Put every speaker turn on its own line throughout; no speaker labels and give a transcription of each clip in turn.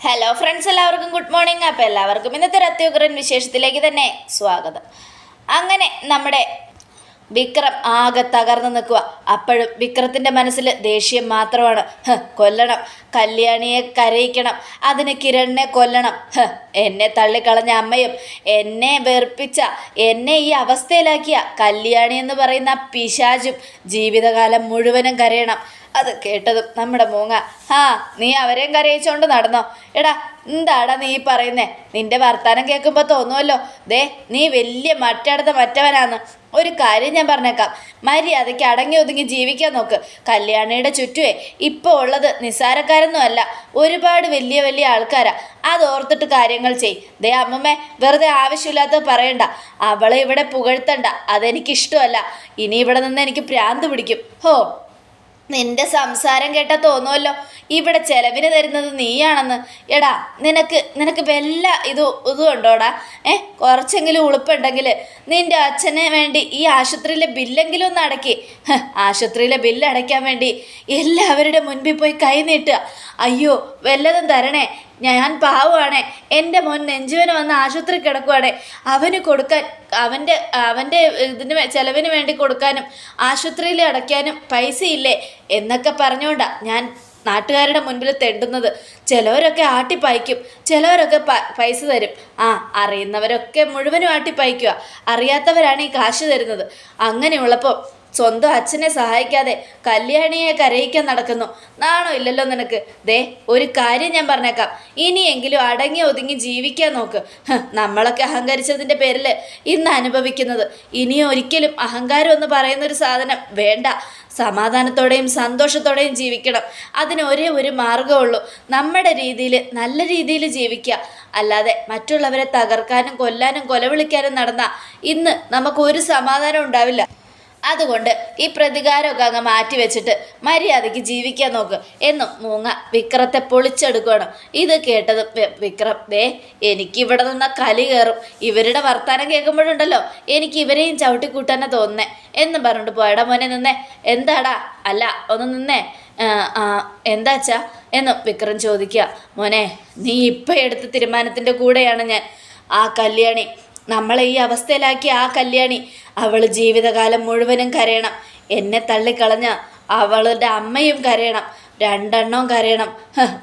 Hello friends എല്ലാവർക്കും good morning അപ്പോൾ എല്ലാവർക്കും ഇന്നത്തെ രത്യുഗ്രൻ വിശേഷത്തിലേക്ക് തന്നെ സ്വാഗതം. അങ്ങനെ നമ്മുടെ വിക്രം ആകെ തകർന്നു നിൽക്കുക അപ്പോഴും വിക്രത്തിന്റെ മനസ്സിൽ ദേഷ്യം മാത്രമാണ്. കൊല്ലണം. കല്യാണിയെ കരയിക്കണം. അതിന് കിരണിനെ കൊല്ലണം. എന്നെ തള്ളിക്കളഞ്ഞ അമ്മയും എന്നെ വെറുപ്പിച്ച എന്നെ ഈ അവസ്ഥയിലാക്കിയ കല്യാണി എന്ന് പറയുന്ന പിശാചും ജീവിതകാലം മുഴുവനും കരയണം. അത് കേട്ടതും നമ്മുടെ മൂങ്ങ ആ നീ അവരെയും കരയിച്ചോണ്ട് നടന്നോ. എടാ എന്താടാ നീ പറയുന്നേ? നിന്റെ വർത്താനം കേൾക്കുമ്പോൾ തോന്നുമല്ലോ ദേ നീ വലിയ മറ്റടുത്ത മറ്റവനാന്ന്. ഒരു കാര്യം ഞാൻ പറഞ്ഞേക്കാം. മര്യാദയ്ക്ക് അടങ്ങി ഒതുങ്ങി ജീവിക്കാൻ നോക്ക്. കല്യാണിയുടെ ചുറ്റുവേ ഇപ്പോൾ ഉള്ളത് നിസ്സാരക്കാരൊന്നും അല്ല. ഒരുപാട് വലിയ വലിയ ആൾക്കാരാ. അത് ഓർത്തിട്ട് കാര്യങ്ങൾ ചെയ്. ദേ അമ്മമ്മേ വെറുതെ ആവശ്യമില്ലാത്തത് പറയണ്ട. അവളെ ഇവിടെ പുകഴ്ത്തണ്ട. അതെനിക്കിഷ്ടമല്ല. ഇനി ഇവിടെ നിന്ന് എനിക്ക് പ്രാന്ത് പിടിക്കും. ഹോ. നിന്റെ സംസാരം കേട്ടാ തോന്നുമല്ലോ ഇവിടെ ചെലവിന് തരുന്നത് നീയാണെന്ന്. എടാ നിനക്ക് നിനക്ക് വല്ല ഇത് ഇതുണ്ടോടാ ഏഹ് കുറച്ചെങ്കിലും ഉളുപ്പുണ്ടെങ്കിൽ നിന്റെ അച്ഛന് വേണ്ടി ഈ ആശുപത്രിയിലെ ബില്ലെങ്കിലും ഒന്ന് അടക്കി. ആശുപത്രിയിലെ ബില്ല് അടയ്ക്കാൻ വേണ്ടി എല്ലാവരുടെ മുൻപിൽ പോയി കൈ നീട്ടുക. അയ്യോ വല്ലതും തരണേ. ഞാൻ പാവമാണ് എന്റെ മോൻ നെഞ്ചുവിന് വന്ന് ആശുപത്രി കിടക്കുവാണേ. അവന് കൊടുക്കാൻ അവന്റെ അവന്റെ ഇതിന് ചിലവിന് വേണ്ടി കൊടുക്കാനും ആശുപത്രിയിൽ അടയ്ക്കാനും പൈസയില്ലേ എന്നൊക്കെ പറഞ്ഞുകൊണ്ടാണ് ഞാൻ നാട്ടുകാരുടെ മുൻപിൽ തെണ്ടുന്നത്. ചിലവരൊക്കെ ആട്ടിപ്പായിക്കും. ചിലവരൊക്കെ പൈസ തരും. ആ അറിയുന്നവരൊക്കെ മുഴുവനും ആട്ടിപ്പായിക്കുക. അറിയാത്തവരാണ് ഈ കാശ് തരുന്നത്. അങ്ങനെയുള്ളപ്പോൾ സ്വന്തം അച്ഛനെ സഹായിക്കാതെ കല്യാണിയെ കരയിക്കാൻ നടക്കുന്നു. നാണോ ഇല്ലല്ലോ നിനക്ക്? ദേ ഒരു കാര്യം ഞാൻ പറഞ്ഞേക്കാം. ഇനിയെങ്കിലും അടങ്ങി ഒതുങ്ങി ജീവിക്കാൻ നോക്ക്. നമ്മളൊക്കെ അഹങ്കരിച്ചതിന്റെ പേരിൽ ഇന്ന് അനുഭവിക്കുന്നത്. ഇനി ഒരിക്കലും അഹങ്കാരം എന്ന് പറയുന്നൊരു സാധനം വേണ്ട. സമാധാനത്തോടെയും സന്തോഷത്തോടെയും ജീവിക്കണം. അതിന് ഒരേ ഒരു മാർഗമുള്ളൂ. നമ്മുടെ രീതിയിൽ നല്ല രീതിയിൽ ജീവിക്കുക. അല്ലാതെ മറ്റുള്ളവരെ തകർക്കാനും കൊല്ലാനും കൊലവിളിക്കാനും നടന്ന ഇന്ന് നമുക്ക് ഒരു സമാധാനം ഉണ്ടാവില്ല. അതുകൊണ്ട് ഈ പ്രതികാരമൊക്കെ അങ്ങ് മാറ്റിവെച്ചിട്ട് മര്യാദയ്ക്ക് ജീവിക്കാൻ നോക്ക്. എന്നും മൂങ്ങ വിക്രത്തെ പൊളിച്ചെടുക്കണം ഇത് കേട്ടത് വിക്രം ദേ എനിക്ക് ഇവിടെ നിന്ന കലി കയറും. ഇവരുടെ വർത്തമാനം കേൾക്കുമ്പോഴുണ്ടല്ലോ എനിക്ക് ഇവരെയും ചവിട്ടിക്കൂട്ടാനെ തോന്നുന്നേ. എന്നും പറഞ്ഞിട്ട് പോയടാ മോനെ നിന്നേ. എന്താടാ? അല്ല ഒന്ന് നിന്നേ. എന്താച്ചാ എന്ന് വിക്രം ചോദിക്കുക. മോനെ നീ ഇപ്പം എടുത്ത തീരുമാനത്തിന്റെ കൂടെയാണ് ഞാൻ ആ കല്യാണി നമ്മളെ ഈ അവസ്ഥയിലാക്കിയ ആ കല്യാണി അവൾ ജീവിതകാലം മുഴുവനും കരയണം. എന്നെ തള്ളിക്കളഞ്ഞ അവളുടെ അമ്മയും കരയണം. രണ്ടെണ്ണവും കരയണം.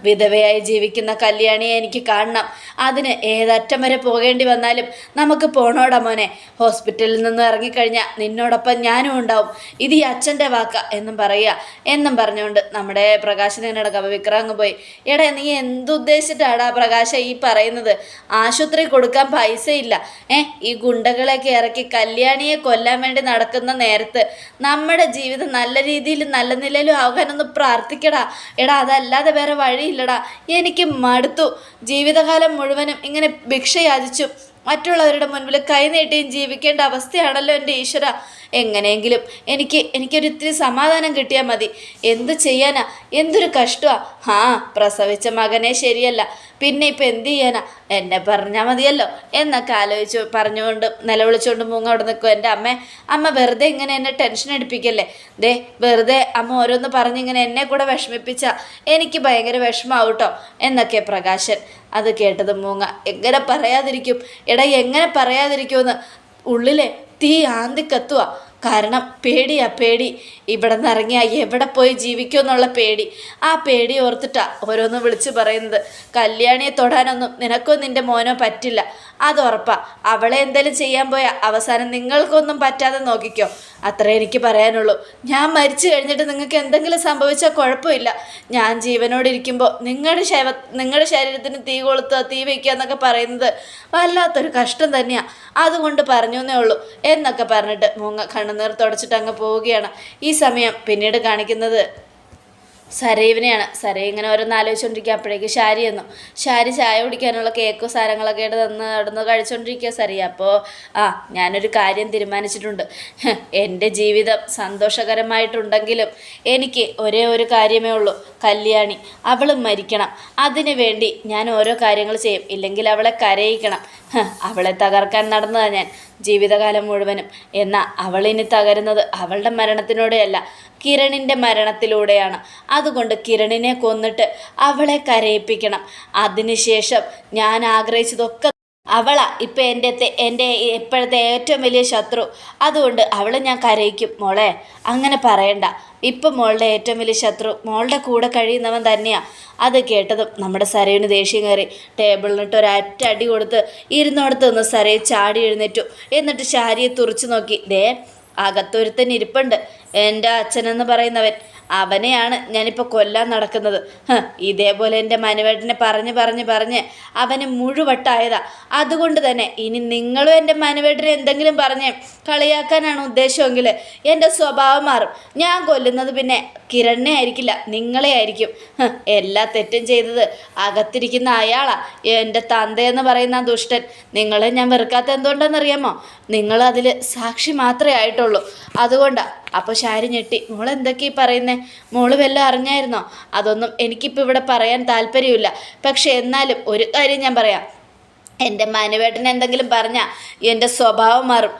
വിധവയായി ജീവിക്കുന്ന കല്യാണിയെ എനിക്ക് കാണണം. അതിന് ഏതറ്റം വരെ പോകേണ്ടി വന്നാലും നമുക്ക് പോണോടാ മോനെ. ഹോസ്പിറ്റലിൽ നിന്ന് ഇറങ്ങിക്കഴിഞ്ഞാൽ നിന്നോടൊപ്പം ഞാനും ഉണ്ടാവും. ഇത് ഈ അച്ഛന്റെ വാക്ക എന്നും പറയുക. എന്നും പറഞ്ഞുകൊണ്ട് നമ്മുടെ പ്രകാശിനെ നടക്കാം വിക്രം അങ്ങ് പോയി. എടാ നീ എന്തുദ്ദേശിച്ചിട്ടാടാ പ്രകാശ ഈ പറയുന്നത്? ആശുപത്രി കൊടുക്കാൻ പൈസയില്ല. ഏ ഈ ഗുണ്ടകളെയൊക്കെ ഇറക്കി കല്യാണിയെ കൊല്ലാൻ വേണ്ടി നടക്കുന്ന നേരത്ത് നമ്മുടെ ജീവിതം നല്ല രീതിയിൽ നല്ല നിലയിലും ആകാനൊന്ന് പ്രാർത്ഥിക്കടാ. എടാ അതല്ലാതെ വേറെ വഴിയില്ലടാ. എനിക്ക് മടുത്തു. ജീവിതകാലം മുഴുവനും ഇങ്ങനെ ഭിക്ഷ യാചിച്ചു മറ്റുള്ളവരുടെ മുൻപിൽ കൈനീട്ടിയും ജീവിക്കേണ്ട അവസ്ഥയാണല്ലോ എന്റെ ഈശ്വര. എങ്ങനെയെങ്കിലും എനിക്ക് എനിക്കൊരു ഇത്തിരി സമാധാനം കിട്ടിയാൽ മതി. എന്ത് ചെയ്യാനാ? എന്തൊരു കഷ്ടമാ ആ പ്രസവിച്ച മകനെ ശരിയല്ല. പിന്നെ ഇപ്പം എന്ത് ചെയ്യാനാ? എന്നെ പറഞ്ഞാൽ മതിയല്ലോ. എന്നൊക്കെ ആലോചിച്ച് പറഞ്ഞുകൊണ്ട് നിലവിളിച്ചുകൊണ്ട് മൂങ്ങ അവിടെ നിൽക്കും എന്റെ അമ്മ. അമ്മ വെറുതെ ഇങ്ങനെ എന്നെ ടെൻഷൻ അടിപ്പിക്കല്ലേ? ദേ വെറുതെ അമ്മ ഓരോന്ന് പറഞ്ഞിങ്ങനെ എന്നെ കൂടെ വിഷമിപ്പിച്ച എനിക്ക് ഭയങ്കര വിഷമാവും കേട്ടോ എന്നൊക്കെ പ്രകാശൻ അത് കേട്ടത് മൂങ്ങ. എങ്ങനെ പറയാതിരിക്കും? എടാ എങ്ങനെ പറയാതിരിക്കുമെന്ന് ഉള്ളിലെ തീ ആന്തി കത്തുക കാരണം പേടിയാ പേടി. ഇവിടെ നിന്ന് ഇറങ്ങിയാൽ എവിടെ പോയി ജീവിക്കുമെന്നുള്ള പേടി. ആ പേടി ഓർത്തിട്ടാ ഓരോന്നും വിളിച്ചു പറയുന്നത്. കല്യാണിയെ തൊടാനൊന്നും നിനക്കോ നിന്റെ മോനോ പറ്റില്ല. അത് ഉറപ്പാ. അവളെ എന്തെങ്കിലും ചെയ്യാൻ പോയാൽ അവസാനം നിങ്ങൾക്കൊന്നും പറ്റാതെ നോക്കിക്കോ. അത്രേ എനിക്ക് പറയാനുള്ളൂ. ഞാൻ മരിച്ചു കഴിഞ്ഞിട്ട് നിങ്ങൾക്ക് എന്തെങ്കിലും സംഭവിച്ചാൽ കുഴപ്പമില്ല. ഞാൻ ജീവനോടെ ഇരിക്കുമ്പോൾ നിങ്ങളുടെ ശവ നിങ്ങളുടെ ശരീരത്തിന് തീ കൊളുത്തുക തീ വയ്ക്കുക എന്നൊക്കെ പറയുന്നത് വല്ലാത്തൊരു കഷ്ടം തന്നെയാണ് അതുകൊണ്ട് പറഞ്ഞു എന്നേ ഉള്ളൂ. എന്നൊക്കെ പറഞ്ഞിട്ട് മൂങ്ങ കണ്ണുനീർ തുടച്ചിട്ട് അങ്ങ് പോവുകയാണ്. ഈ സമയം പിന്നീട് കാണിക്കുന്നത് സരയുവിനെയാണ് സര ഇങ്ങനെ ഓരോന്ന് ആലോചിച്ചുകൊണ്ടിരിക്കുക അപ്പോഴേക്ക് ശാരി എന്നു ശാരി ചായ കുടിക്കാനുള്ള കേക്കോ സാരങ്ങളൊക്കെ ആയിട്ട് തന്ന് നടന്ന് കഴിച്ചുകൊണ്ടിരിക്കുക സരി. അപ്പോൾ ആ ഞാനൊരു കാര്യം തീരുമാനിച്ചിട്ടുണ്ട്. എന്റെ ജീവിതം സന്തോഷകരമായിട്ടുണ്ടെങ്കിലും എനിക്ക് ഒരേ ഒരു കാര്യമേ ഉള്ളൂ. കല്യാണി. അവൾ മരിക്കണം. അതിനു വേണ്ടി ഞാൻ ഓരോ കാര്യങ്ങൾ ചെയ്യും. ഇല്ലെങ്കിൽ അവളെ കരയിക്കണം. അവളെ തകർക്കാൻ നടന്നതാ ഞാൻ. ജീവിതകാലം മുഴുവനും. എന്നാൽ അവളിനി തകരുന്നത് അവളുടെ മരണത്തിനോടെയല്ല കിരണിന്റെ മരണത്തിലൂടെയാണ്. അതുകൊണ്ട് കിരണിനെ കൊന്നിട്ട് അവളെ കരയിപ്പിക്കണം. അതിനുശേഷം ഞാൻ ആഗ്രഹിച്ചതൊക്കെ അവളാ ഇപ്പം എന്റെ എന്റെ ഇപ്പോഴത്തെ ഏറ്റവും വലിയ ശത്രു. അതുകൊണ്ട് അവളെ ഞാൻ കരയിക്കും മോളെ. അങ്ങനെ പറയണ്ട. ഇപ്പം മോളുടെ ഏറ്റവും വലിയ ശത്രു മോളുടെ കൂടെ കഴിയുന്നവൻ തന്നെയാണ് അത് കേട്ടതും നമ്മുടെ സരയുന് ദേഷ്യം കയറി ടേബിളിനിട്ട് ഒരറ്റടി കൊടുത്ത് ഇരുന്നോടത്ത് നിന്ന് സരയെ ചാടി എഴുന്നേറ്റു. എന്നിട്ട് ശാരിയെ തുറച്ചു നോക്കി. ദേ അകത്തൊരുത്തൻ ഇരിപ്പുണ്ട്. എന്റെ അച്ഛനെന്ന് പറയുന്നവൻ. അവനെയാണ് ഞാനിപ്പോൾ കൊല്ലാൻ നടക്കുന്നത്. ഇതേപോലെ എന്റെ മനുവേട്ടനെ പറഞ്ഞ് പറഞ്ഞ് പറഞ്ഞ് അവന് മുഴുവട്ടായതാ. അതുകൊണ്ട് തന്നെ ഇനി നിങ്ങളും എന്റെ മനുവേട്ടനെ എന്തെങ്കിലും പറഞ്ഞ് കളിയാക്കാനാണ് ഉദ്ദേശമെങ്കിൽ എന്റെ സ്വഭാവം മാറും. ഞാൻ കൊല്ലുന്നത് പിന്നെ കിരണിനെ ആയിരിക്കില്ല നിങ്ങളെ ആയിരിക്കും. എല്ലാ തെറ്റും ചെയ്തത് അകത്തിരിക്കുന്ന അയാളാ. എന്റെ തന്തയെന്ന് പറയുന്ന ദുഷ്ടൻ. നിങ്ങളെ ഞാൻ വെറുക്കാത്ത എന്തുകൊണ്ടെന്നറിയാമോ? നിങ്ങൾ അതിൽ സാക്ഷി മാത്രമേ ആയിട്ടുള്ളൂ. അതുകൊണ്ടാ അപ്പോൾ ശാരി ഞെട്ടി മോൾ എന്തൊക്കെ ഈ പറയുന്നേ? മോൾ വല്ല അറിഞ്ഞായിരുന്നോ? അതൊന്നും എനിക്കിപ്പോൾ ഇവിടെ പറയാൻ താല്പര്യമില്ല. പക്ഷെ എന്നാലും ഒരു കാര്യം ഞാൻ പറയാം. എന്റെ മനുവേട്ടൻ എന്തെങ്കിലും പറഞ്ഞ എന്റെ സ്വഭാവം മാറും.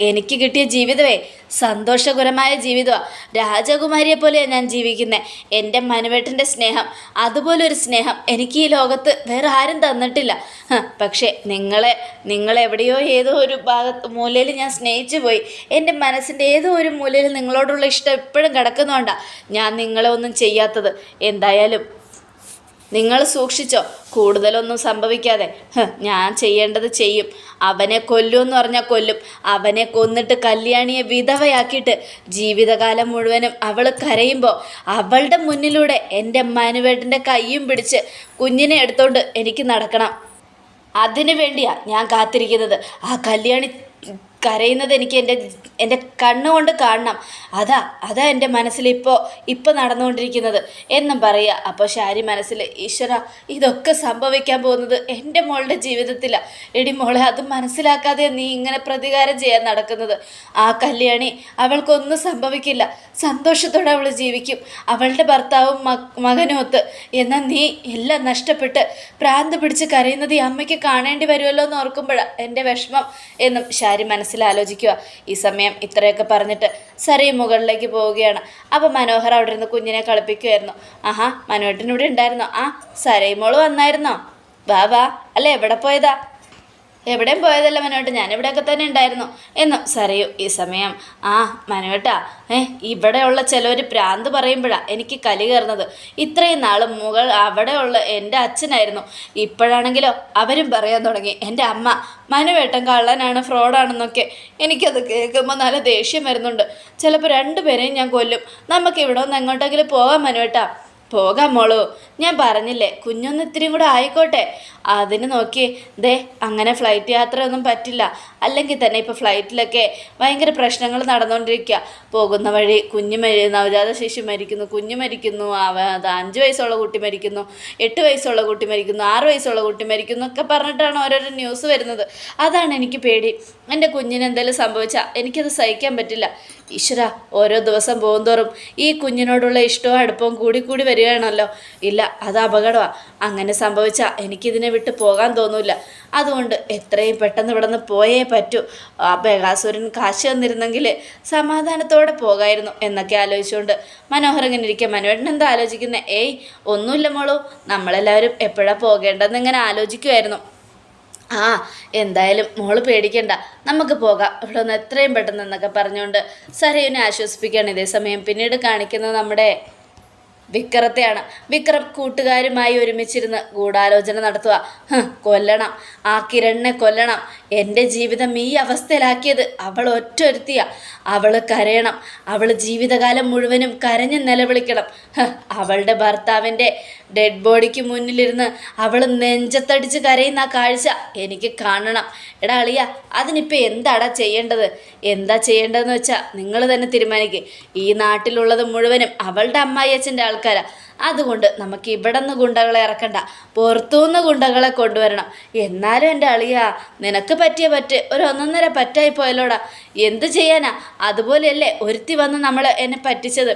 എനിക്ക് കിട്ടിയ ജീവിതമേ സന്തോഷകരമായ ജീവിതമാണ് രാജകുമാരിയെ പോലെയാണ് ഞാൻ ജീവിക്കുന്നത് എന്റെ മനുവേട്ടന്റെ സ്നേഹം അതുപോലൊരു സ്നേഹം എനിക്ക് ഈ ലോകത്ത് വേറെ ആരും തന്നിട്ടില്ല. പക്ഷേ നിങ്ങളെ നിങ്ങളെവിടെയോ ഏതോ ഒരു ഭാഗത്ത് മൂലയിൽ ഞാൻ സ്നേഹിച്ചു പോയി. എന്റെ മനസ്സിന്റെ ഏതോ ഒരു മൂലയിൽ നിങ്ങളോടുള്ള ഇഷ്ടം എപ്പോഴും കിടക്കുന്നതുകൊണ്ടാണ് ഞാൻ നിങ്ങളെ ഒന്നും ചെയ്യാത്തത്. എന്തായാലും നിങ്ങൾ സൂക്ഷിച്ചോ കൂടുതലൊന്നും സംഭവിക്കാതെ. ഞാൻ ചെയ്യേണ്ടത് ചെയ്യും. അവനെ കൊല്ലുമെന്ന് പറഞ്ഞാൽ കൊല്ലും. അവനെ കൊന്നിട്ട് കല്യാണിയെ വിധവയാക്കിയിട്ട് ജീവിതകാലം മുഴുവനും അവൾ കരയുമ്പോൾ അവളുടെ മുന്നിലൂടെ എന്റെ മനുവേട്ടന്റെ കൈയും പിടിച്ച് കുഞ്ഞിനെ എടുത്തോണ്ട് എനിക്ക് നടക്കണം. അതിനു വേണ്ടിയാ ഞാൻ കാത്തിരിക്കുന്നത്. ആ കല്യാണി കരയുന്നത് എനിക്ക് എന്റെ എന്റെ കണ്ണുകൊണ്ട് കാണണം. അതാ അതാ എന്റെ മനസ്സിലിപ്പോൾ ഇപ്പോൾ നടന്നുകൊണ്ടിരിക്കുന്നത്. എന്നും പറയുക അപ്പോൾ ശാരി മനസ്സിൽ ഈശ്വര ഇതൊക്കെ സംഭവിക്കാൻ പോകുന്നത് എന്റെ മോളുടെ ജീവിതത്തിലാണ് എടി മോളെ അത് മനസ്സിലാക്കാതെ നീ ഇങ്ങനെ പ്രതികാരം ചെയ്യാൻ നടക്കുന്നത്. ആ കല്യാണി അവൾക്കൊന്നും സംഭവിക്കില്ല. സന്തോഷത്തോടെ അവൾ ജീവിക്കും. അവളുടെ ഭർത്താവും മകനുമൊത്ത് എന്നാൽ നീ എല്ലാം നഷ്ടപ്പെട്ട് പ്രാന്ത് പിടിച്ച് കരയുന്നത് ഈ അമ്മയ്ക്ക് കാണേണ്ടി വരുമല്ലോ എന്ന് ഓർക്കുമ്പോഴാണ് എന്റെ വിഷമം എന്നും ശാരി മനസ്സിൽ ആലോചിക്കുക ഈ സമയം ഇത്രയൊക്കെ പറഞ്ഞിട്ട് സരി മുകളിലേക്ക് പോവുകയാണ്. അപ്പോൾ മനോഹർ അവിടെ ഇരുന്ന് കുഞ്ഞിനെ കളിപ്പിക്കുമായിരുന്നു ആഹാ മനോഹരൻ ഇവിടെ ഉണ്ടായിരുന്നോ? ആ സരൈമോൾ വന്നായിരുന്നോ? വാ വാ. അല്ല എവിടെ പോയതാ? എവിടെയും പോയതല്ല മനുവേട്ട ഞാൻ ഇവിടെയൊക്കെ തന്നെ ഉണ്ടായിരുന്നു. എന്നും സരയു ഈ സമയം ആ മനുവേട്ട ഏ ഇവിടെയുള്ള ചിലവർ പ്രാന്ത് പറയുമ്പോഴാണ് എനിക്ക് കലി കയറുന്നത്. ഇത്രയും നാൾ മുകൾ അവിടെയുള്ള എന്റെ അച്ഛനായിരുന്നു. ഇപ്പോഴാണെങ്കിലോ അവരും പറയാൻ തുടങ്ങി എന്റെ അമ്മ മനുവേട്ടൻ കള്ളനാണ് ഫ്രോഡാണെന്നൊക്കെ. എനിക്കത് കേൾക്കുമ്പോൾ നല്ല ദേഷ്യം വരുന്നുണ്ട്. ചിലപ്പോൾ രണ്ടുപേരെയും ഞാൻ കൊല്ലും. നമുക്ക് ഇവിടെ ഒന്ന് എങ്ങോട്ടെങ്കിലും പോകാം മനുവേട്ട പോകാം മോളു. ഞാൻ പറഞ്ഞില്ലേ കുഞ്ഞൊന്ന് ഇത്തിരിയും കൂടെ ആയിക്കോട്ടെ. അതിന് നോക്കി ദേ അങ്ങനെ ഫ്ലൈറ്റ് യാത്രയൊന്നും പറ്റില്ല. അല്ലെങ്കിൽ തന്നെ ഇപ്പോൾ ഫ്ലൈറ്റിലൊക്കെ ഭയങ്കര പ്രശ്നങ്ങൾ നടന്നുകൊണ്ടിരിക്കുക പോകുന്ന വഴി കുഞ്ഞ് മരി നവജാത ശിശു മരിക്കുന്നു കുഞ്ഞ് മരിക്കുന്നു അത് അഞ്ച് വയസ്സുള്ള കുട്ടി മരിക്കുന്നു എട്ട് വയസ്സുള്ള കുട്ടി മരിക്കുന്നു ആറ് വയസ്സുള്ള കുട്ടി മരിക്കുന്നു ഒക്കെ പറഞ്ഞിട്ടാണ് ഓരോരോ ന്യൂസ് വരുന്നത്. അതാണ് എനിക്ക് പേടി. എന്റെ കുഞ്ഞിന് എന്തെങ്കിലും സംഭവിച്ചാൽ എനിക്കത് സഹിക്കാൻ പറ്റില്ല. ഈശ്വര ഓരോ ദിവസം പോകുന്തോറും ഈ കുഞ്ഞിനോടുള്ള ഇഷ്ടവും അടുപ്പവും കൂടി കൂടി വരികയാണല്ലോ. ഇല്ല അത് അപകടമാണ് അങ്ങനെ സംഭവിച്ചാൽ എനിക്കിതിനെ വിട്ട് പോകാൻ തോന്നില്ല അതുകൊണ്ട് എത്രയും പെട്ടെന്ന് ഇവിടെ നിന്ന് പോയേ പറ്റൂ. ആ ബേഗാസുരൻ കാശ് തന്നിരുന്നെങ്കിൽ സമാധാനത്തോടെ പോകായിരുന്നു എന്നൊക്കെ ആലോചിച്ചുകൊണ്ട് മനോഹർ ഇങ്ങനെ ഇരിക്കുക മനോഹരൻ എന്താ ആലോചിക്കുന്നത് ഏയ് ഒന്നുമില്ല മോളൂ. നമ്മളെല്ലാവരും എപ്പോഴാണ് പോകേണ്ടതെന്ന് ഇങ്ങനെ ആലോചിക്കുമായിരുന്നു ആ എന്തായാലും മോൾ പേടിക്കണ്ട. നമുക്ക് പോകാം. ഇവിടെ ഒന്ന് എത്രയും പെട്ടെന്ന് എന്നൊക്കെ പറഞ്ഞുകൊണ്ട് സരയുനെ ആശ്വസിപ്പിക്കുകയാണ്. ഇതേ സമയം പിന്നീട് കാണിക്കുന്നത് നമ്മുടെ വിക്രത്തെയാണ്. വിക്രം കൂട്ടുകാരുമായി ഒരുമിച്ചിരുന്ന് ഗൂഢാലോചന നടത്തുക. കൊല്ലണം. ആ കിരണിനെ കൊല്ലണം. എന്റെ ജീവിതം ഈ അവസ്ഥയിലാക്കിയത് അവൾ ഒറ്റൊരുത്തിയ. അവൾ കരയണം. അവൾ ജീവിതകാലം മുഴുവനും കരഞ്ഞ് നിലവിളിക്കണം. അവളുടെ ഭർത്താവിന്റെ ഡെഡ് ബോഡിക്ക് മുന്നിലിരുന്ന് അവൾ നെഞ്ചത്തടിച്ച് കരയുന്ന ആ കാഴ്ച എനിക്ക് കാണണം. എടാ അളിയ അതിനിപ്പോൾ എന്താടാ ചെയ്യേണ്ടത്? എന്താ ചെയ്യേണ്ടതെന്ന് വെച്ചാൽ നിങ്ങൾ തന്നെ തീരുമാനിക്കുക ഈ നാട്ടിലുള്ളത് മുഴുവനും അവളുടെ അമ്മായി അച്ഛന്റെ ആൾക്കാരാ. അതുകൊണ്ട് നമുക്ക് ഇവിടെ നിന്ന് ഗുണ്ടകളെ ഇറക്കണ്ട. പുറത്തുനിന്ന് ഗുണ്ടകളെ കൊണ്ടുവരണം. എന്നാലും എന്റെ അളിയ നിനക്ക് പറ്റിയ പറ്റ് ഒരു ഒന്നൊന്നര പറ്റായി പോയല്ലോടാ. എന്ത് ചെയ്യാനാ? അതുപോലെയല്ലേ ഒരുത്തി വന്ന് നമ്മൾ എന്നെ പറ്റിച്ചത്.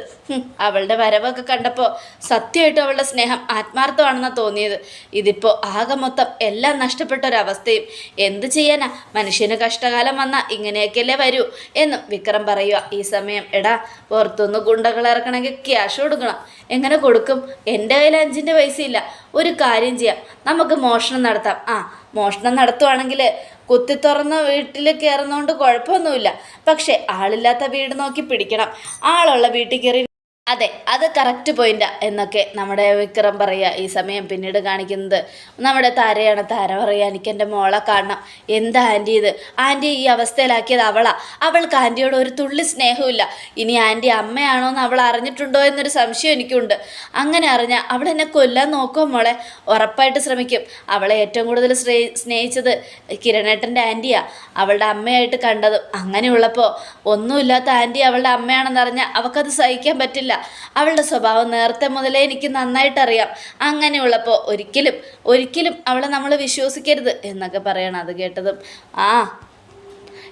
അവളുടെ വരവൊക്കെ കണ്ടപ്പോൾ സത്യമായിട്ടും അവളുടെ സ്നേഹം ആത്മാർത്ഥമാണെന്ന് തോന്നിയത്. ഇതിപ്പോൾ ആകെ മൊത്തം എല്ലാം നഷ്ടപ്പെട്ട ഒരവസ്ഥയും എന്ത് ചെയ്യാനാ? മനുഷ്യന് കഷ്ടകാലം വന്നാൽ ഇങ്ങനെയൊക്കെയല്ലേ വരൂ എന്നും വിക്രം പറയുക ഈ സമയം എടാ പുറത്തുനിന്ന് ഗുണ്ടകൾ ഇറക്കണമെങ്കിൽ ക്യാഷ് കൊടുക്കണം. എങ്ങനെ കൊടുക്കും? എന്റെ കയ്യിൽ അഞ്ചിന്റെ പൈസ ഇല്ല ഒരു കാര്യം ചെയ്യാം. നമുക്ക് മോഷണം നടത്താം. ആ മോഷണം നടത്തുവാണെങ്കിൽ കുത്തി തുറന്ന വീട്ടിൽ കയറുന്നതുകൊണ്ട് കുഴപ്പമൊന്നുമില്ല. പക്ഷേ ആളില്ലാത്ത വീട് നോക്കി പിടിക്കണം. ആളുള്ള വീട്ടിൽ കയറി അതെ അത് കറക്റ്റ് പോയിന്റാ എന്നൊക്കെ നമ്മുടെ വിക്രം പറയുക. ഈ സമയം പിന്നീട് കാണിക്കുന്നത് നമ്മുടെ താരയാണ്. താര പറയുക എനിക്ക് എന്റെ മോളെ കാണണം. എന്താ ആന്റി ഇത്? ആന്റി ഈ അവസ്ഥയിലാക്കിയത് അവളാ. അവൾക്ക് ആന്റിയോട് ഒരു തുള്ളി സ്നേഹമില്ല ഇനി ആന്റി അമ്മയാണോ എന്ന് അവൾ അറിഞ്ഞിട്ടുണ്ടോ എന്നൊരു സംശയം എനിക്കുണ്ട്. അങ്ങനെ അറിഞ്ഞാൽ അവൾ എന്നെ കൊല്ലാൻ നോക്കുമോ മോളെ? ഉറപ്പായിട്ട് ശ്രമിക്കും. അവളെ ഏറ്റവും കൂടുതൽ സ്നേ സ്നേഹിച്ചത് കിരണേട്ടന്റെ ആന്റിയാ. അവളുടെ അമ്മയായിട്ട് കണ്ടതും അങ്ങനെയുള്ളപ്പോൾ ഒന്നുമില്ലാത്ത ആന്റി അവളുടെ അമ്മയാണെന്ന് അറിഞ്ഞാൽ അവൾക്കത് സഹിക്കാൻ പറ്റില്ല. അവളുടെ സ്വഭാവം നേരത്തെ മുതലേ എനിക്ക് നന്നായിട്ട് അറിയാം അങ്ങനെയുള്ളപ്പോൾ ഒരിക്കലും ഒരിക്കലും അവളെ നമ്മൾ വിശ്വസിക്കരുത് എന്നൊക്കെ പറയണം അത് കേട്ടതും. ആ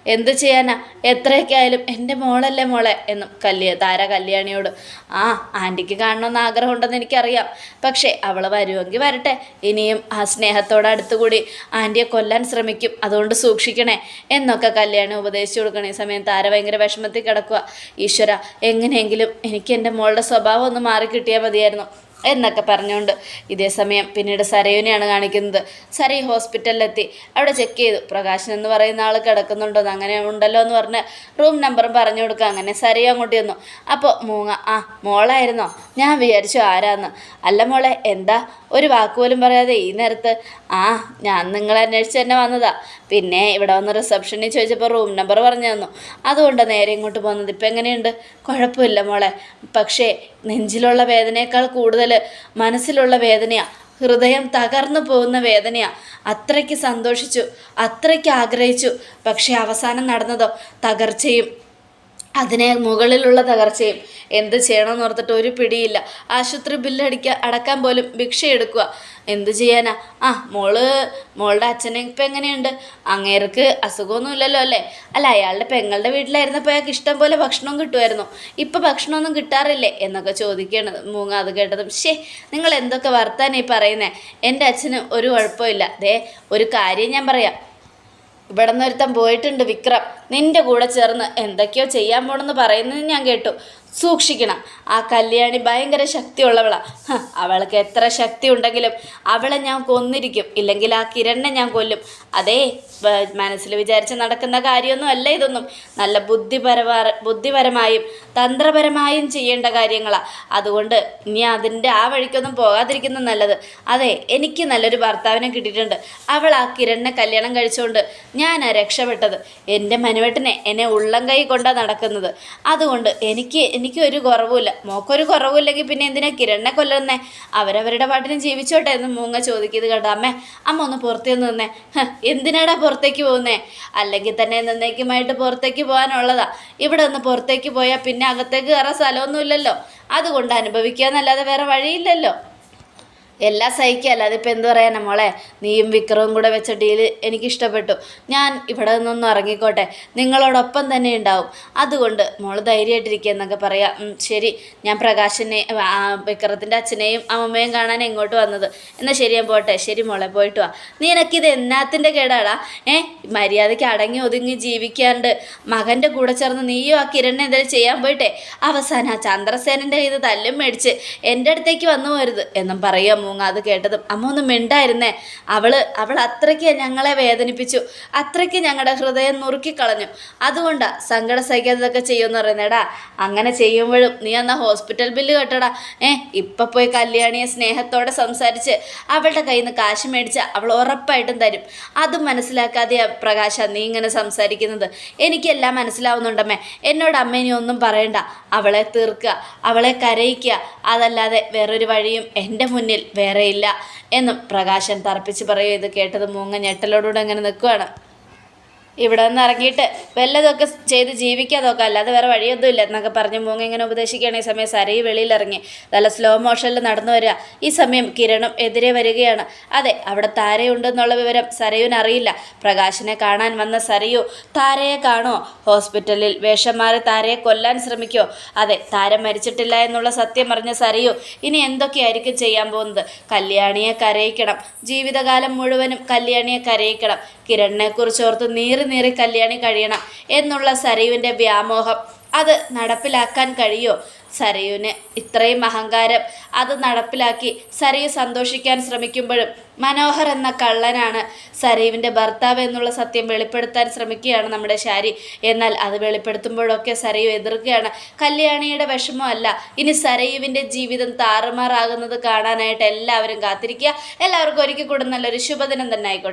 എന്ത് ചെയ്യാനാ? എത്രയൊക്കെ ആയാലും എന്റെ മോളല്ലേ മോളെ എന്നും കല്യ താര കല്യാണിയോട്. ആ ആന്റിക്ക് കാണണമെന്ന് ആഗ്രഹമുണ്ടെന്ന് എനിക്കറിയാം. പക്ഷേ അവൾ വരുമെങ്കിൽ വരട്ടെ. ഇനിയും ആ സ്നേഹത്തോടെ അടുത്തുകൂടി ആന്റിയെ കൊല്ലാൻ ശ്രമിക്കും. അതുകൊണ്ട് സൂക്ഷിക്കണേ. എന്നൊക്കെ കല്യാണി ഉപദേശിച്ചു കൊടുക്കണം. ഈ സമയം താര ഭയങ്കര വിഷമത്തിൽ കിടക്കുക ഈശ്വര എങ്ങനെയെങ്കിലും എനിക്ക് എന്റെ മോളുടെ സ്വഭാവം ഒന്ന് മാറി കിട്ടിയാൽ മതിയായിരുന്നു. എന്നൊക്കെ പറഞ്ഞുകൊണ്ട് ഇതേ സമയം പിന്നീട് സരയുനെയാണ് കാണിക്കുന്നത്. സരയു ഹോസ്പിറ്റലിലെത്തി. അവിടെ ചെക്ക് ചെയ്തു. പ്രകാശൻ എന്ന് പറയുന്ന ആൾ കിടക്കുന്നുണ്ടോ. അങ്ങനെ ഉണ്ടല്ലോ എന്ന് പറഞ്ഞ് റൂം നമ്പറും പറഞ്ഞു കൊടുക്കുക. അങ്ങനെ സരയു അങ്ങോട്ട് ചെന്നു. അപ്പോൾ മൂങ്ങ ആ മോളായിരുന്നോ? ഞാൻ വിചാരിച്ചു ആരാന്ന്. അല്ല മോളെ എന്താ? ഒരു വാക്ക് പോലും പറയാതെ ഈ നേരത്ത്. ആ ഞാൻ നിങ്ങളെ അന്വേഷിച്ച് തന്നെ വന്നതാ. പിന്നെ ഇവിടെ വന്ന് റിസപ്ഷനിൽ ചോദിച്ചപ്പോൾ റൂം നമ്പർ പറഞ്ഞു തന്നു. അതുകൊണ്ട് നേരെ ഇങ്ങോട്ട് പോകുന്നത് ഇപ്പം എങ്ങനെയുണ്ട്? കുഴപ്പമില്ല മോളെ. പക്ഷേ നെഞ്ചിലുള്ള വേദനയേക്കാൾ കൂടുതൽ മനസ്സിലുള്ള വേദനയാണ് ഹൃദയം തകർന്നു പോകുന്ന വേദനയാ. അത്രയ്ക്ക് സന്തോഷിച്ചു അത്രയ്ക്ക് ആഗ്രഹിച്ചു. പക്ഷേ അവസാനം നടന്നതോ? തകർച്ചയും അതിനെ മുകളിലുള്ള തകർച്ചയും എന്ത് ചെയ്യണമെന്ന് ഓർത്തിട്ട് ഒരു പിടിയില്ല. ആശുപത്രി ബില്ലടിക്കാൻ അടക്കാൻ പോലും ഭിക്ഷ എടുക്കുക. എന്ത് ചെയ്യാനാ? ആ മോൾ മോളുടെ അച്ഛനെ ഇപ്പം എങ്ങനെയുണ്ട്? അങ്ങേർക്ക് അസുഖമൊന്നുമില്ലല്ലോ അല്ലേ? അല്ല അയാളുടെ പെങ്ങളുടെ വീട്ടിലായിരുന്നപ്പോൾ അയാൾക്ക് ഇഷ്ടം പോലെ ഭക്ഷണം കിട്ടുമായിരുന്നു. ഇപ്പം ഭക്ഷണമൊന്നും കിട്ടാറില്ലേ? എന്നൊക്കെ ചോദിക്കണം മൂങ്ങ അത് കേട്ടതും. ശേ നിങ്ങൾ എന്തൊക്കെ വർത്താനീ പറയുന്നേ? എന്റെ അച്ഛന് ഒരു കുഴപ്പമില്ല. ദേ ഒരു കാര്യം ഞാൻ പറയാം. ഇവിടെ നിന്നൊരുത്തം പോയിട്ടുണ്ട് വിക്രം. നിന്റെ കൂടെ ചേർന്ന് എന്തൊക്കെയോ ചെയ്യാൻ പോണെന്ന് പറയുന്നത് ഞാൻ കേട്ടു. സൂക്ഷിക്കണം. ആ കല്യാണി ഭയങ്കര ശക്തിയുള്ളവളാണ് അവൾക്ക് എത്ര ശക്തി ഉണ്ടെങ്കിലും അവളെ ഞാൻ കൊന്നിരിക്കും. ഇല്ലെങ്കിൽ ആ കിരണിനെ ഞാൻ കൊല്ലും. അതേ മനസ്സിൽ വിചാരിച്ച് നടക്കുന്ന കാര്യമൊന്നും അല്ല ഇതൊന്നും. നല്ല ബുദ്ധിപരമാ ബുദ്ധിപരമായും തന്ത്രപരമായും ചെയ്യേണ്ട കാര്യങ്ങളാണ് അതുകൊണ്ട് ഇനി അതിന്റെ ആ വഴിക്കൊന്നും പോകാതിരിക്കുന്നത് നല്ലത്. അതെ എനിക്ക് നല്ലൊരു ഭർത്താവിനെ കിട്ടിയിട്ടുണ്ട്. അവൾ ആ കിരണിനെ കല്യാണം കഴിച്ചുകൊണ്ട് ഞാനാ രക്ഷപ്പെട്ടത്. എന്റെ മനുവേട്ടനെ എന്നെ ഉള്ളം കൈ കൊണ്ടാണ് നടക്കുന്നത്. അതുകൊണ്ട് എനിക്ക് എനിക്ക് ഒരു കുറവുമില്ല. മോക്കൊരു കുറവുമില്ലെങ്കിൽ പിന്നെ എന്തിനാ കിരണിനെ കൊല്ലുന്നേ? അവരവരുടെ പാട്ടിനും ജീവിച്ചോട്ടെ എന്ന് മൂങ്ങ ചോദിക്കുന്നത് കേട്ടോ അമ്മേ. അമ്മ ഒന്ന് പുറത്തേക്ക് നിന്നേ. എന്തിനാടാ പുറത്തേക്ക് പോകുന്നേ? അല്ലെങ്കിൽ തന്നെ നിന്നേക്കുമായിട്ട് പുറത്തേക്ക് പോകാനുള്ളതാ. ഇവിടെ ഒന്ന് പുറത്തേക്ക് പോയാൽ പിന്നെ അകത്തേക്ക് കയറാൻ സ്ഥലമൊന്നുമില്ലല്ലോ. അതുകൊണ്ട് അനുഭവിക്കുക എന്നല്ലാതെ വേറെ വഴിയില്ലല്ലോ. എല്ലാം സഹിക്കുക. അല്ലാതെ ഇപ്പം എന്ത് പറയാനാ മോളെ? നീയും വിക്രവും കൂടെ വെച്ച ഡീൽ എനിക്കിഷ്ടപ്പെട്ടു. ഞാൻ ഇവിടെ നിന്നൊന്നും ഇറങ്ങിക്കോട്ടെ. നിങ്ങളോടൊപ്പം തന്നെ ഉണ്ടാവും. അതുകൊണ്ട് മോൾ ധൈര്യമായിട്ടിരിക്കുക എന്നൊക്കെ പറയാം. ശരി. ഞാൻ പ്രകാശിനെ വിക്രത്തിന്റെ അച്ഛനെയും അമ്മമ്മയും കാണാൻ എങ്ങോട്ട് വന്നത്. എന്നാൽ ശരി ഞാൻ പോട്ടെ. ശരി മോളെ പോയിട്ട് വാ. നീ എനിക്കിത് എന്നാത്തിന്റെ കേടാടാ. ഏ മര്യാദയ്ക്ക് അടങ്ങി ഒതുങ്ങി ജീവിക്കാണ്ട് മകന്റെ കൂടെ ചേർന്ന് നീയും ആ കിരണിനെ എന്തെങ്കിലും ചെയ്യാൻ പോയിട്ടെ. അവസാനം ആ ചന്ദ്രസേനന്റെ ഇത് തല്ലും മേടിച്ച് എന്റെ അടുത്തേക്ക് വന്നു പോരുത് എന്നും പറയുക മൂങ്ങ അത് കേട്ടതും. അമ്മ ഒന്ന് മിണ്ടായിരുന്നേ. അവൾ അവൾ അത്രയ്ക്ക് ഞങ്ങളെ വേദനിപ്പിച്ചു. അത്രയ്ക്ക് ഞങ്ങളുടെ ഹൃദയം നുറുക്കിക്കളഞ്ഞു. അതുകൊണ്ടാ സങ്കട സഹിക്കാത്തതൊക്കെ ചെയ്യുമെന്ന് പറയുന്നേടാ അങ്ങനെ ചെയ്യുമ്പോഴും നീ എന്നാ ഹോസ്പിറ്റൽ ബില്ല് കെട്ടടാ. ഏ ഇപ്പം പോയി കല്യാണിയെ സ്നേഹത്തോടെ സംസാരിച്ച് അവളുടെ കയ്യിൽ നിന്ന് കാശ് മേടിച്ച് അവൾ ഉറപ്പായിട്ടും തരും. അതും മനസ്സിലാക്കാതെ പ്രകാശ നീ ഇങ്ങനെ സംസാരിക്കുന്നത്. എനിക്കെല്ലാം മനസ്സിലാവുന്നുണ്ടമ്മേ. എന്നോട് അമ്മ ഇനി ഒന്നും പറയണ്ട. അവളെ തീർക്കുക. അവളെ കരയിക്കുക. അതല്ലാതെ വേറൊരു വഴിയും എന്റെ മുന്നിൽ വേറെയില്ല. എന്നും പ്രകാശൻ തറപ്പിച്ച് പറയുക ഇത് കേട്ടത് മൂങ്ങ ഞെട്ടലോടുകൂടെ അങ്ങനെ നിൽക്കുകയാണ് ഇവിടെ നിന്ന് ഇറങ്ങിയിട്ട് വല്ലതൊക്കെ ചെയ്ത് ജീവിക്കാൻ നോക്കാം. അല്ലാതെ വേറെ വഴിയൊന്നും ഇല്ല എന്നൊക്കെ പറഞ്ഞ് മൂങ്ങ ഇങ്ങനെ ഉപദേശിക്കുകയാണ് ഈ സമയം. സരയി വെളിയിലിറങ്ങി. നല്ല സ്ലോ മോഷനിൽ നടന്നു വരിക. ഈ സമയം കിരണും എതിരെ വരികയാണ്. അതെ അവിടെ താരയുണ്ടെന്നുള്ള വിവരം സരയുവിന് അറിയില്ല പ്രകാശിനെ കാണാൻ വന്ന സരയു താരയെ കാണോ? ഹോസ്പിറ്റലിൽ വേഷം മാറി താരയെ കൊല്ലാൻ ശ്രമിക്കോ? അതെ താര മരിച്ചിട്ടില്ല എന്നുള്ള സത്യം അറിഞ്ഞ സരയു ഇനി എന്തൊക്കെയായിരിക്കും ചെയ്യാൻ പോകുന്നത്? കല്യാണിയെ കരയിക്കണം. ജീവിതകാലം മുഴുവനും കല്യാണിയെ കരയിക്കണം. കിരണിനെക്കുറിച്ച് ഓർത്ത് നീറി നീറി കല്യാണി കഴിയണം എന്നുള്ള സരയുവിന്റെ വ്യാമോഹം. അത് നടപ്പിലാക്കാൻ കഴിയോ? സരയുവിന് ഇത്രയും അഹങ്കാരം. അത് നടപ്പിലാക്കി സരയു സന്തോഷിക്കാൻ ശ്രമിക്കുമ്പോഴും മനോഹർ എന്ന കള്ളനാണ് സരയുവിന്റെ ഭർത്താവ് എന്നുള്ള സത്യം വെളിപ്പെടുത്താൻ ശ്രമിക്കുകയാണ് നമ്മുടെ ശാരി. എന്നാൽ അത് വെളിപ്പെടുത്തുമ്പോഴൊക്കെ സരയു എതിർക്കുകയാണ്. കല്യാണിയുടെ വിഷമമല്ല ഇനി സരയുവിന്റെ ജീവിതം താറുമാറാകുന്നത് കാണാനായിട്ട് എല്ലാവരും കാത്തിരിക്കുക. എല്ലാവർക്കും ഒരുക്കി കൂടുന്ന നല്ലൊരു ശുഭദിനം തന്നെ ആയിക്കോട്ടെ.